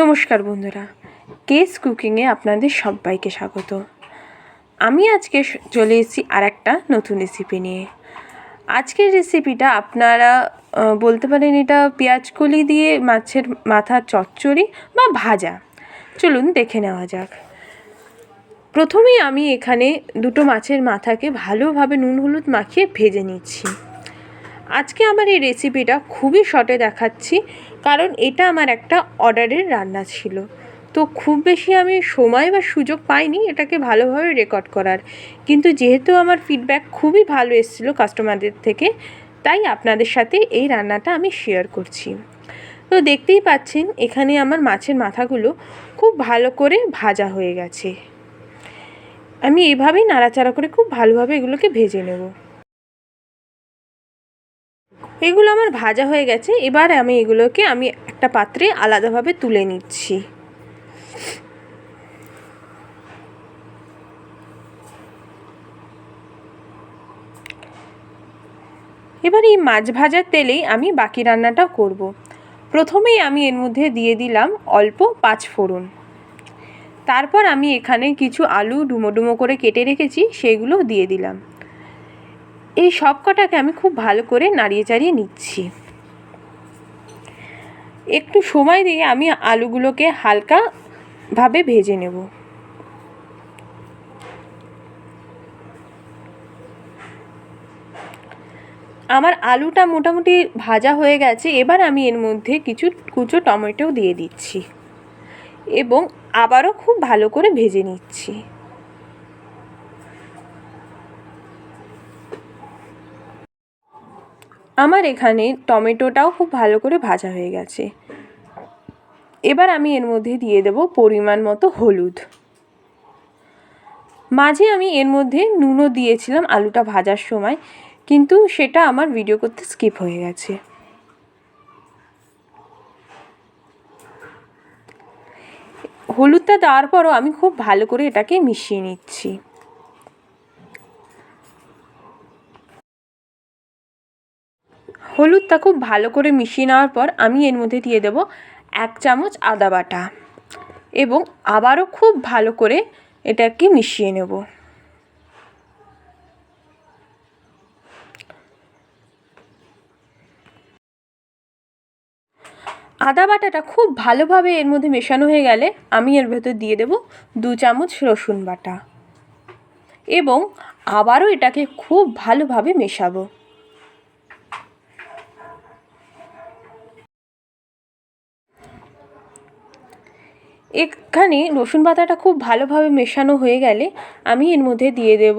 নমস্কার বন্ধুরা, কেস কুকিংয়ে আপনাদের সবাইকে স্বাগত। আমি আজকে চলে এসেছি আর একটা নতুন রেসিপি নিয়ে। আজকের রেসিপিটা আপনারা বলতে পারেন এটা পেঁয়াজ কলি দিয়ে মাছের মাথা চচ্চড়ি বা ভাজা। চলুন দেখে নেওয়া যাক। প্রথমেই আমি এখানে দুটো মাছের মাথাকে ভালোভাবে নুন হলুদ মাখিয়ে ভেজে নিচ্ছি। আজকে আমার এই রেসিপিটা খুবই শর্টে দেখাচ্ছি কারণ এটা আমার একটা অর্ডারের রান্না ছিল। তো খুব বেশি আমি সময় বা সুযোগ পাইনি এটাকে ভালোভাবে রেকর্ড করার। কিন্তু যেহেতু আমার ফিডব্যাক খুবই ভালো এসেছিল কাস্টমারদের থেকে, তাই আপনাদের সাথে এই রান্নাটা আমি শেয়ার করছি। তো দেখতেই পাচ্ছেন, এখানে আমার মাছের মাথাগুলো খুব ভালো করে ভাজা হয়ে গেছে। আমি এইভাবেই নাড়াচাড়া করে খুব ভালোভাবে এগুলোকে ভেজে নেব। এগুলো আমার ভাজা হয়ে গেছে। এবার আমি এগুলোকে আমি একটা পাত্রে আলাদাভাবে তুলে নিচ্ছি। এবার এই মাছ ভাজার তেলেই আমি বাকি রান্নাটা করব। প্রথমেই আমি এর মধ্যে দিয়ে দিলাম অল্প পাঁচ ফোড়ন। তারপর আমি এখানে কিছু আলু ডুমো ডুমো করে কেটে রেখেছি সেগুলো দিয়ে দিলাম। এই সব কটাকে আমি খুব ভালো করে নাড়িয়ে চাড়িয়ে নিচ্ছি। একটু সময় দিয়ে আমি আলুগুলোকে হালকাভাবে ভেজে নেব। আমার আলুটা মোটামুটি ভাজা হয়ে গেছে, এবার আমি এর মধ্যে কিছু কুচো টমেটো দিয়ে দিচ্ছি এবং আবারও খুব ভালো করে ভেজে নিচ্ছি। আমার এখানে টমেটোটাও খুব ভালো করে ভাজা হয়ে গেছে। এবার আমি এর মধ্যে দিয়ে দেব পরিমাণ মতো হলুদ। মাঝে আমি এর মধ্যে নুনও দিয়েছিলাম আলুটা ভাজার সময়, কিন্তু সেটা আমার ভিডিও করতে স্কিপ হয়ে গেছে। হলুদটা দেওয়ার পরও আমি খুব ভালো করে এটাকে মিশিয়ে নিচ্ছি। হলুদটা খুব ভালো করে মিশিয়ে নেওয়ার পর আমি এর মধ্যে দিয়ে দেব এক চামচ আদা বাটা এবং আবারও খুব ভালো করে এটাকে মিশিয়ে নেব। আদা বাটাটা খুব ভালোভাবে এর মধ্যে মেশানো হয়ে গেলে আমি এর ভেতর দিয়ে দেব দু চামচ রসুন বাটা এবং আবারও এটাকে খুব ভালোভাবে মেশাবো। এখানে রসুন পাতাটা খুব ভালোভাবে মেশানো হয়ে গেলে আমি এর মধ্যে দিয়ে দেব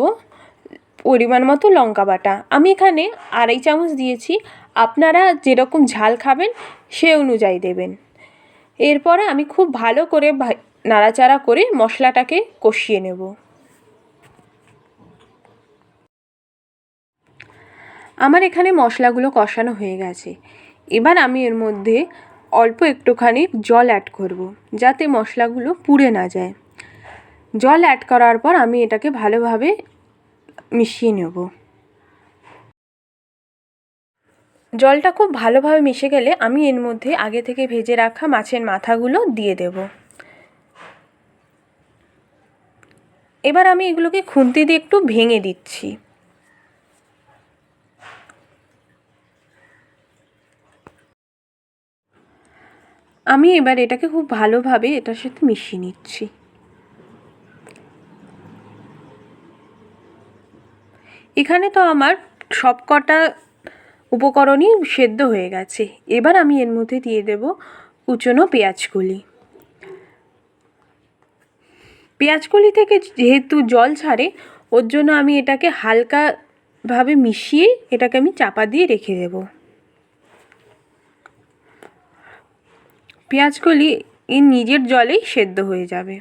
পরিমাণ মতো লঙ্কা বাটা। আমি এখানে আড়াই চামচ দিয়েছি। আপনারা যেরকম ঝাল খাবেন সে অনুযায়ী দেবেন। এরপরে আমি খুব ভালো করে নাড়াচাড়া করে মশলাটাকে কষিয়ে নেব। আমার এখানে মশলাগুলো কষানো হয়ে গেছে। এবার আমি এর মধ্যে অল্প একটুখানি জল অ্যাড করব, যাতে মশলাগুলো পুড়ে না যায়। জল অ্যাড করার পর আমি এটাকে ভালোভাবে মিশিয়ে নেব। জলটা খুব ভালোভাবে মিশে গেলে আমি এর মধ্যে আগে থেকে ভেজে রাখা মাছের মাথাগুলো দিয়ে দেব। এবার আমি এগুলোকে খুন্তি দিয়ে একটু ভেঙে দিচ্ছি। আমি এবার এটাকে খুব ভালোভাবে এটার সাথে মিশিয়ে নিচ্ছি। এখানে তো আমার সব কটা উপকরণই সেদ্ধ হয়ে গেছে। এবার আমি এর মধ্যে দিয়ে দেব কুচনো পেঁয়াজগুলি পেঁয়াজগুলি থেকে যেহেতু জল ছাড়ে, ওর জন্য আমি এটাকে হালকাভাবে মিশিয়ে এটাকে আমি চাপা দিয়ে রেখে দেবো। পেঁয়াজগুলি এর নিজের জলেই সেদ্ধ হয়ে যাবে।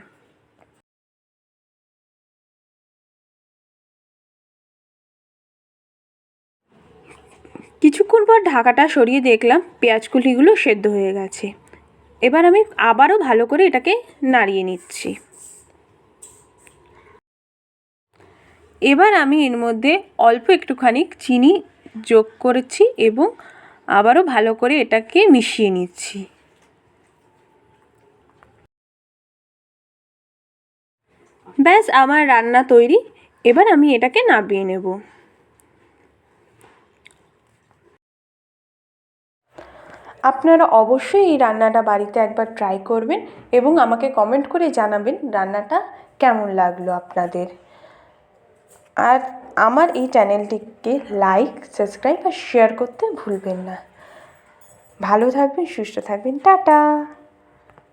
কিছুক্ষণ পর ঢাকাটা সরিয়ে দেখলাম পেঁয়াজকুলিগুলো সেদ্ধ হয়ে গেছে। এবার আমি আবারও ভালো করে এটাকে নাড়িয়ে নিচ্ছি। এবার আমি এর মধ্যে অল্প একটুখানি চিনি যোগ করেছি এবং আবারও ভালো করে এটাকে মিশিয়ে নিচ্ছি। ব্যাস, আমার রান্না তৈরি। এবার আমি এটাকে নামিয়ে নেব। আপনারা অবশ্যই এই রান্নাটা বাড়িতে একবার ট্রাই করবেন এবং আমাকে কমেন্ট করে জানাবেন রান্নাটা কেমন লাগল আপনাদের। আর আমার এই চ্যানেলটিকে লাইক সাবস্ক্রাইব আর শেয়ার করতে ভুলবেন না। ভালো থাকবেন, সুস্থ থাকবেন। টাটা!